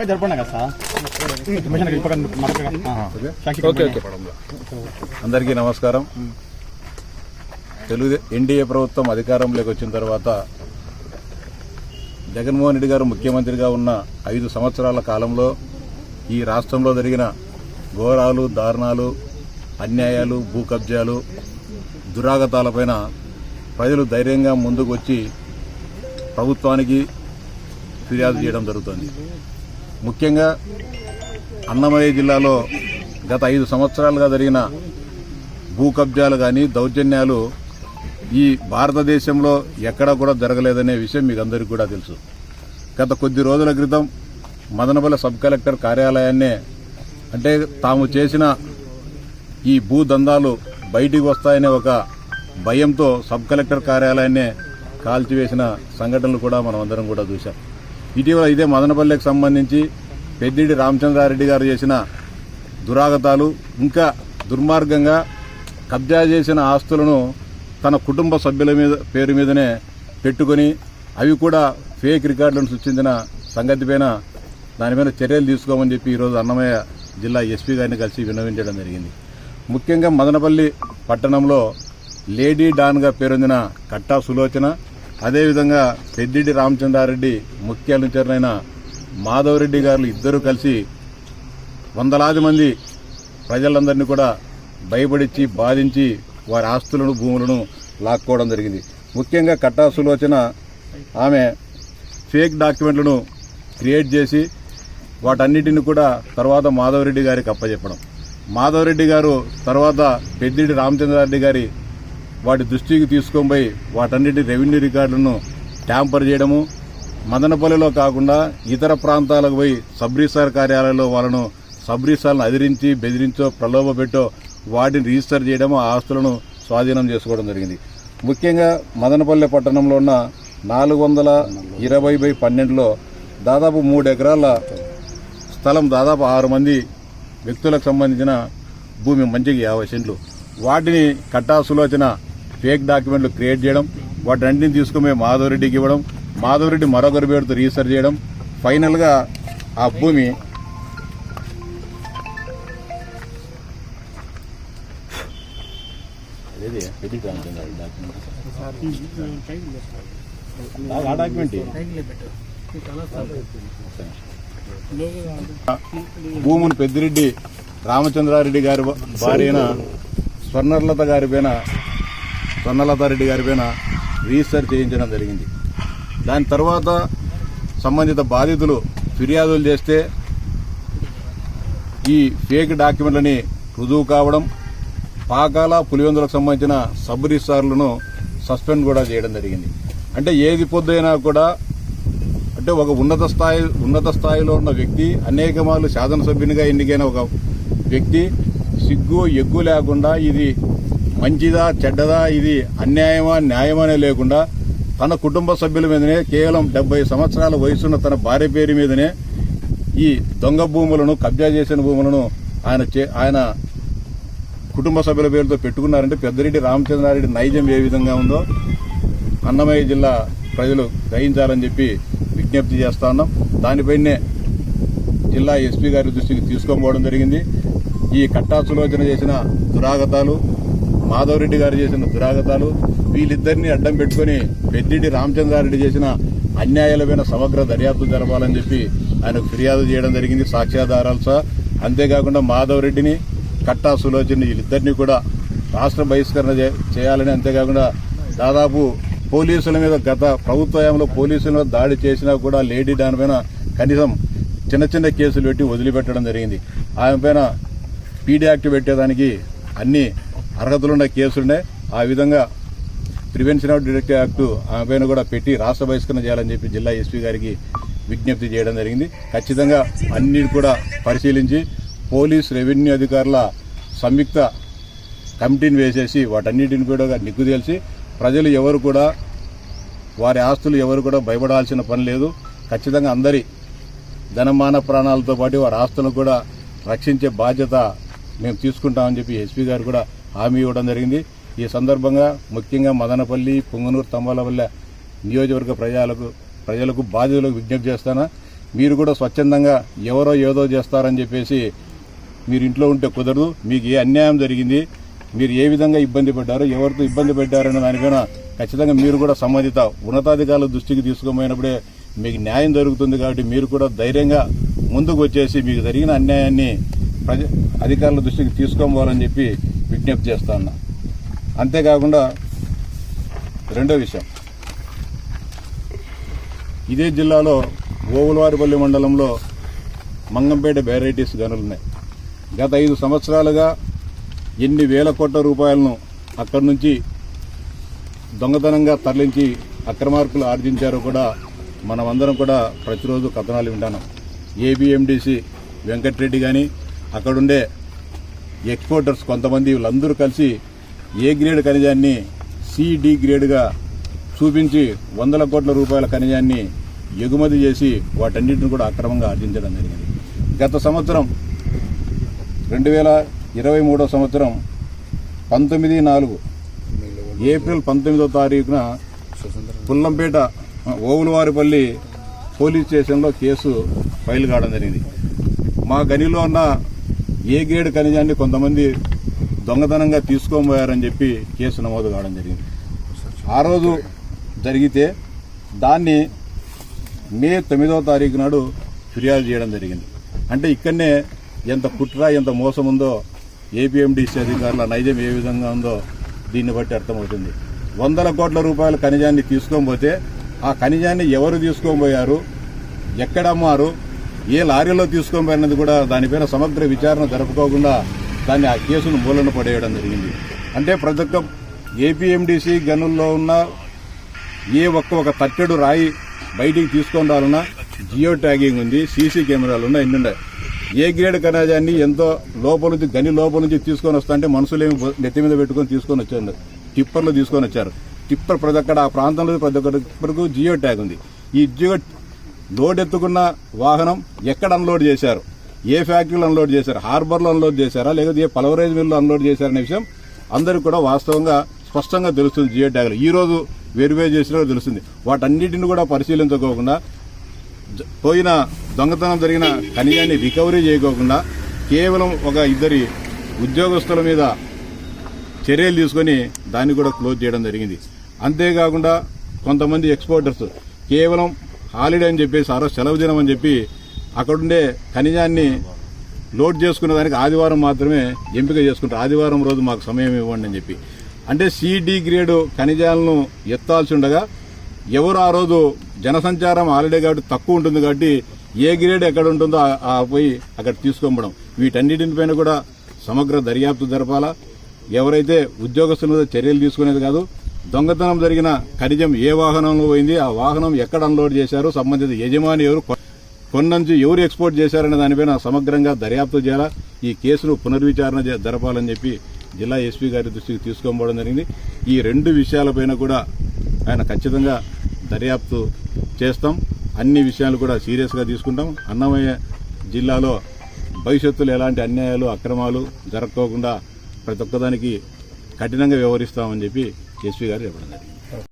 జరపండి కదా sir. Okay. Okay అందరికీ నమస్కారం. తెలుగు ఎన్డీఏ ప్రభుత్వం అధికారంలోకి వచ్చిన తర్వాత జగన్మోహన్ రెడ్డి గారు ముఖ్యమంత్రిగా ఉన్న ఐదు సంవత్సరాల కాలంలో ఈ రాష్ట్రంలో జరిగిన ఘోరాలు దారుణాలు అన్యాయాలు భూ కబ్జాలు దురాగతాలపైన ప్రజలు ధైర్యంగా ముందుకు వచ్చి ప్రభుత్వానికి ఫిర్యాదు చేయడం జరుగుతుంది. ముఖ్యంగా అన్నమయ్య జిల్లాలో గత ఐదు సంవత్సరాలుగా జరిగిన భూ కబ్జాలు కానీ దౌర్జన్యాలు ఈ భారతదేశంలో ఎక్కడా కూడా జరగలేదనే విషయం మీకు అందరికీ కూడా తెలుసు. గత కొద్ది రోజుల క్రితం మదనపల్లి సబ్ కలెక్టర్ కార్యాలయాన్నే అంటే తాము చేసిన ఈ భూ దందాలు బయటికి వస్తాయనే ఒక భయంతో సబ్ కలెక్టర్ కార్యాలయాన్నే కాల్చివేసిన సంఘటనలు కూడా మనం అందరం కూడా చూశాం. ఇటీవల ఇదే మదనపల్లికి సంబంధించి పెద్దిడి రామచంద్రారెడ్డి గారు చేసిన దురాగతాలు ఇంకా దుర్మార్గంగా కబ్జా చేసిన ఆస్తులను తన కుటుంబ సభ్యుల మీద పేరు మీదనే పెట్టుకొని అవి కూడా ఫేక్ రికార్డులను సృష్టించిన సంగతిపైన దానిపైన చర్యలు తీసుకోమని చెప్పి ఈరోజు అన్నమయ్య జిల్లా ఎస్పీ గారిని కలిసి విన్నవించడం జరిగింది. ముఖ్యంగా మదనపల్లి పట్టణంలో లేడీ డాన్గా పేరొందిన కట్టా సులోచన అదేవిధంగా పెద్దిడి రామచంద్రారెడ్డి ముఖ్య అనుచరులైన మాధవరెడ్డి గారు ఇద్దరూ కలిసి వందలాది మంది ప్రజలందరినీ కూడా భయపడిచ్చి బాధించి వారి ఆస్తులను భూములను లాక్కోవడం జరిగింది. ముఖ్యంగా కట్టా సులోచన ఆమె ఫేక్ డాక్యుమెంట్లను క్రియేట్ చేసి వాటన్నిటిని కూడా తర్వాత మాధవరెడ్డి గారికి అప్పచెప్పడం మాధవరెడ్డి గారు తర్వాత పెద్దిడి రామచంద్రారెడ్డి గారి వాటి దృష్టికి తీసుకొని పోయి వాటన్నిటి రెవెన్యూ రికార్డులను ట్యాంపర్ చేయడము మదనపల్లిలో కాకుండా ఇతర ప్రాంతాలకు పోయి సబ్రీసార్ కార్యాలయంలో వాళ్ళను సబ్ అదిరించి బెదిరించో ప్రలోభ పెట్టో వాటిని రిజిస్టర్ చేయడము ఆ ఆస్తులను స్వాధీనం చేసుకోవడం జరిగింది. ముఖ్యంగా మదనపల్లె పట్టణంలో ఉన్న నాలుగు వందల ఇరవై బై పన్నెండులో దాదాపు మూడు ఎకరాల స్థలం దాదాపు ఆరు మంది వ్యక్తులకు సంబంధించిన భూమి మంచిగా యాభై సెంట్లు. వాటిని కట్టా సులోచన ఫేక్ డాక్యుమెంట్లు క్రియేట్ చేయడం వాటి రెండింటిని తీసుకుని మాధవరెడ్డికి ఇవ్వడం మాధవరెడ్డి మరొకరి పేరుతో రీసెర్చ్ చేయడం ఫైనల్గా ఆ భూమి భూముని పెద్దిరెడ్డి రామచంద్రారెడ్డి గారి భార్య స్వర్ణలత గారి పైన స్వర్ణలతారెడ్డి గారి పైన రిజిస్టర్ చేయించడం జరిగింది. దాని తర్వాత సంబంధిత బాధితులు ఫిర్యాదులు చేస్తే ఈ ఫేక్ డాక్యుమెంట్లని రుజువు కావడం పాకాల పులివెందులకు సంబంధించిన సబ్ రిజిస్టార్లను సస్పెండ్ కూడా చేయడం జరిగింది. అంటే ఏది పొద్దైనా కూడా అంటే ఒక ఉన్నత స్థాయి ఉన్నత స్థాయిలో ఉన్న వ్యక్తి అనేక మార్లు శాసనసభ్యునిగా ఎన్నికైన ఒక వ్యక్తి సిగ్గు ఎగ్గు లేకుండా ఇది మంచిదా చెడ్డదా ఇది అన్యాయమా న్యాయమనే లేకుండా తన కుటుంబ సభ్యుల మీదనే కేవలం డెబ్బై సంవత్సరాల వయసున్న తన భార్య పేరు మీదనే ఈ దొంగ భూములను కబ్జా చేసిన భూములను ఆయన చే- ఆయన కుటుంబ సభ్యుల పేరుతో పెట్టుకున్నారంటే పెద్దరెడ్డి రామచంద్రారెడ్డి నైజం ఏ విధంగా ఉందో అన్నమయ్య జిల్లా ప్రజలు గ్రహించాలని చెప్పి విజ్ఞప్తి చేస్తా ఉన్నాం. దానిపైనే జిల్లా ఎస్పీ గారి దృష్టికి తీసుకోపోవడం జరిగింది. ఈ కట్టా సులోచన చేసిన దురాగతాలు మాధవరెడ్డి గారు చేసిన దురాగతాలు వీళ్ళిద్దరిని అడ్డం పెట్టుకుని పెద్దిడి రామచంద్రారెడ్డి చేసిన అన్యాయాలపైన సమగ్ర దర్యాప్తు జరపాలని చెప్పి ఆయనకు ఫిర్యాదు చేయడం జరిగింది. సాక్ష్యాధారాలు సహా అంతేకాకుండా మాధవరెడ్డిని కట్టా సులోచన వీళ్ళిద్దరిని కూడా రాష్ట్ర బహిష్కరణ చే- చేయాలని అంతేకాకుండా దాదాపు పోలీసుల మీద గత ప్రభుత్వంలో పోలీసుల మీద దాడి చేసినా కూడా లేడీ దానిపైన కనీసం చిన్న చిన్న కేసులు పెట్టి వదిలిపెట్టడం జరిగింది. ఆమె పైన పీడీ యాక్ట్ పెట్టేదానికి అన్ని అర్హతలున్న కేసులున్నాయి ఆ విధంగా ప్రివెన్షన్ ఆఫ్ డిరెక్టివ్ యాక్ట్ ఆమె పైన కూడా పెట్టి రాష్ట్ర బహిష్కరణ చేయాలని చెప్పి జిల్లా ఎస్పీ గారికి విజ్ఞప్తి చేయడం జరిగింది. ఖచ్చితంగా అన్ని కూడా పరిశీలించి పోలీస్ రెవెన్యూ అధికారుల సంయుక్త కమిటీని వేసేసి వాటన్నిటిని కూడా నిగ్గుదేల్చి ప్రజలు ఎవరు కూడా వారి ఆస్తులు ఎవరు కూడా భయపడాల్సిన పని లేదు. ఖచ్చితంగా అందరి ధనమాన ప్రాణాలతో పాటు వారి ఆస్తులను కూడా రక్షించే బాధ్యత మేము తీసుకుంటామని చెప్పి ఎస్పీ గారు కూడా హామీ ఇవ్వడం జరిగింది. ఈ సందర్భంగా ముఖ్యంగా మదనపల్లి పుంగనూరు తంబాలపల్లె నియోజకవర్గ ప్రజలకు ప్రజలకు బాధితులకు విజ్ఞప్తి చేస్తానా? మీరు కూడా స్వచ్ఛందంగా ఎవరో ఏదో చేస్తారని చెప్పేసి మీరు ఇంట్లో ఉంటే కుదరదు. మీకు ఏ అన్యాయం జరిగింది మీరు ఏ విధంగా ఇబ్బంది పడ్డారు ఎవరితో ఇబ్బంది పెట్టారన్న దానిపైన ఖచ్చితంగా మీరు కూడా సంబంధిత ఉన్నతాధికారుల దృష్టికి తీసుకుపోయినప్పుడే మీకు న్యాయం జరుగుతుంది కాబట్టి మీరు కూడా ధైర్యంగా ముందుకు వచ్చేసి మీకు జరిగిన అన్యాయాన్ని ప్రజ అధికారుల దృష్టికి తీసుకోవాలని చెప్పి విజ్ఞప్తి చేస్తా ఉన్నా. అంతేకాకుండా రెండో విషయం. ఇదే జిల్లాలో ఓవులవారిపల్లి మండలంలో మంగంపేట వెరైటీస్ గనులు ఉన్నాయి గత ఐదు సంవత్సరాలుగా ఎన్ని వేల కోట్ల రూపాయలను అక్కడి నుంచి దొంగతనంగా తరలించి అక్రమార్కులు ఆర్జించారో కూడా మనమందరం కూడా ప్రతిరోజు కథనాలు వింటాను ఏబిఎండిసి వెంకట్రెడ్డి కానీ అక్కడుండే ఎక్స్పోర్టర్స్ కొంతమంది వీళ్ళందరూ కలిసి ఏ గ్రేడ్ ఖనిజాన్ని సిడి గ్రేడ్గా చూపించి వందల కోట్ల రూపాయల ఖనిజాన్ని ఎగుమతి చేసి వాటన్నిటిని కూడా అక్రమంగా ఆర్జించడం జరిగింది. గత సంవత్సరం రెండు వేల ఇరవై మూడో సంవత్సరం పంతొమ్మిది నాలుగు ఏప్రిల్ పంతొమ్మిదో తారీఖున పుల్లంపేట ఓవులవారిపల్లి పోలీస్ స్టేషన్లో కేసు ఫైల్ కావడం జరిగింది. మా గనిలో ఉన్న ఏ గేడు ఖనిజాన్ని కొంతమంది దొంగతనంగా తీసుకోబోయారని చెప్పి కేసు నమోదు కావడం జరిగింది. ఆ రోజు జరిగితే దాన్ని మే తొమ్మిదవ తారీఖు నాడు ఫిర్యాదు చేయడం జరిగింది. అంటే ఇక్కడనే ఎంత కుట్ర ఎంత మోసం ఉందో ఏపీఎండిసి అధికారుల నైజం ఏ విధంగా ఉందో దీన్ని బట్టి అర్థమవుతుంది. వందల కోట్ల రూపాయల ఖనిజాన్ని తీసుకొని ఆ ఖనిజాన్ని ఎవరు తీసుకోబోయారు పోయారు? ఎక్కడ అమ్మారు? ఏ లారీలో తీసుకొని పోయినది కూడా దానిపైన సమగ్ర విచారణ జరుపుకోకుండా దాన్ని ఆ కేసును మూలన పడేయడం జరిగింది. అంటే ప్రతి ఒక్క ఏపీఎండిసి గనుల్లో ఉన్న ఏ ఒక్క ఒక తట్టెడు రాయి బయటికి తీసుకొని రావాలన్నా జియో ట్యాగింగ్ ఉంది సీసీ కెమెరాలు ఉన్నాయి ఎన్ని ఉన్నాయి. ఏ గ్రేడ్ ఖనిజాన్ని ఎంతో లోపల నుంచి గని లోపల నుంచి తీసుకొని వస్తా అంటే మనుషులేమి నెత్తి మీద పెట్టుకొని తీసుకొని వచ్చారు. టిప్పర్లు తీసుకొని వచ్చారు. టిప్పర్ ప్రతి ఒక్కడ ఆ ప్రాంతంలో ప్రతి ఒక్క జియో ట్యాగ్ ఉంది. ఈ జియో లోడ్ ఎత్తుకున్న వాహనం ఎక్కడ అన్లోడ్ చేశారు? ఏ ఫ్యాక్టరీలో అన్లోడ్ చేశారు? హార్బర్లో అన్లోడ్ చేశారా? లేకపోతే ఏ పలవరేజ్ మిల్లో అన్లోడ్ చేశారనే విషయం అందరికీ కూడా వాస్తవంగా స్పష్టంగా తెలుస్తుంది జియో ట్యాగ్లు. ఈ రోజు వెరిఫై చేసినా తెలుస్తుంది. వాటన్నిటిని కూడా పరిశీలించుకోకుండా పోయిన దొంగతనం జరిగిన ఖనిజాన్ని రికవరీ చేయకోకుండా కేవలం ఒక ఇద్దరి ఉద్యోగస్తుల మీద చర్యలు తీసుకొని దాన్ని కూడా క్లోజ్ చేయడం జరిగింది. అంతేకాకుండా కొంతమంది ఎక్స్పోర్టర్స్ కేవలం హాలిడే అని చెప్పేసి ఆ రోజు సెలవు దినం అని చెప్పి అక్కడుండే ఖనిజాన్ని లోడ్ చేసుకునే దానికి ఆదివారం మాత్రమే ఎంపిక చేసుకుంటారు. ఆదివారం రోజు మాకు సమయం ఇవ్వండి అని చెప్పి. అంటే సిడి గ్రేడు ఖనిజాలను ఎత్తాల్సి ఉండగా ఎవరు ఆ రోజు జనసంచారం హాలిడే కాబట్టి తక్కువ ఉంటుంది కాబట్టి ఏ గ్రేడ్ ఎక్కడ ఉంటుందో ఆ- పోయి అక్కడ తీసుకోవడం వీటన్నిటిపైన కూడా సమగ్ర దర్యాప్తు జరపాలా. ఎవరైతే ఉద్యోగస్తుల మీద చర్యలు తీసుకునేది కాదు దొంగతనం జరిగిన ఖనిజం ఏ వాహనంలో పోయింది ఆ వాహనం ఎక్కడ అన్లోడ్ చేశారు సంబంధిత యజమాని ఎవరు కొన్నంచి ఎవరు ఎక్స్పోర్ట్ చేశారనే దానిపైన సమగ్రంగా దర్యాప్తు చేయాలా? ఈ కేసును పునర్విచారణ జ- జరపాలని చెప్పి జిల్లా ఎస్పీ గారి దృష్టికి తీసుకోబోవడం జరిగింది. ఈ రెండు విషయాలపైన కూడా ఆయన ఖచ్చితంగా దర్యాప్తు చేస్తాం. అన్ని విషయాలు కూడా సీరియస్గా తీసుకుంటాం. అన్నమయ్య జిల్లాలో భవిష్యత్తులో ఎలాంటి అన్యాయాలు అక్రమాలు జరగకోకుండా ప్రతి ఒక్కదానికి కఠినంగా వ్యవహరిస్తామని చెప్పి ఎస్పీ గారు చెప్పడం జరిగింది.